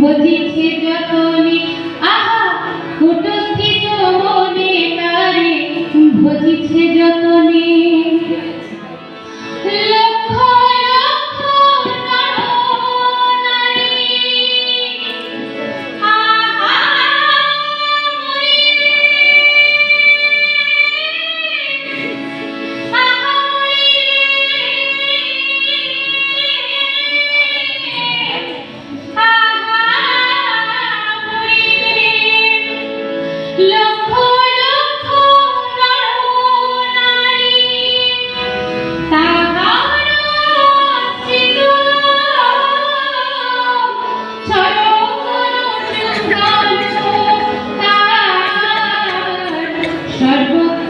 ভজিছে যতনে। আহা কুটস্থিত মনে তারে ভজিছে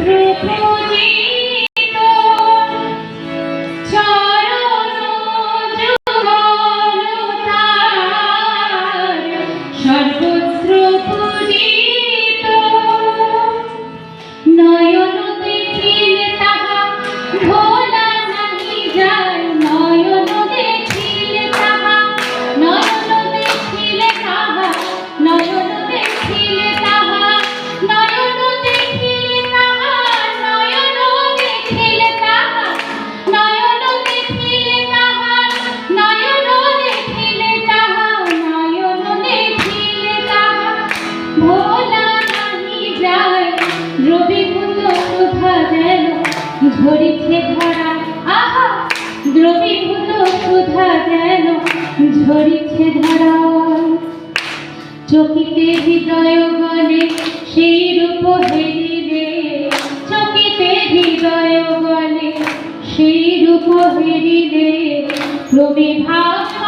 রূপে যে ভরা আহা, দ্রবীভূত সুধা যেন ঝরিছে ধারা। চকিতে হৃদয় গলে সেই রূপ হেরিলে চকিতে হৃদয় গলে সেই রূপ হেরিলে প্রবিভাব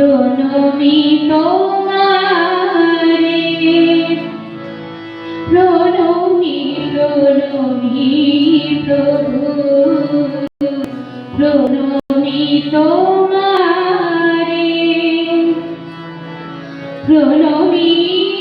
প্রণমি তোমারে। প্রণমি প্রণমি প্রভু। প্রণমি তোমারে। প্রণমী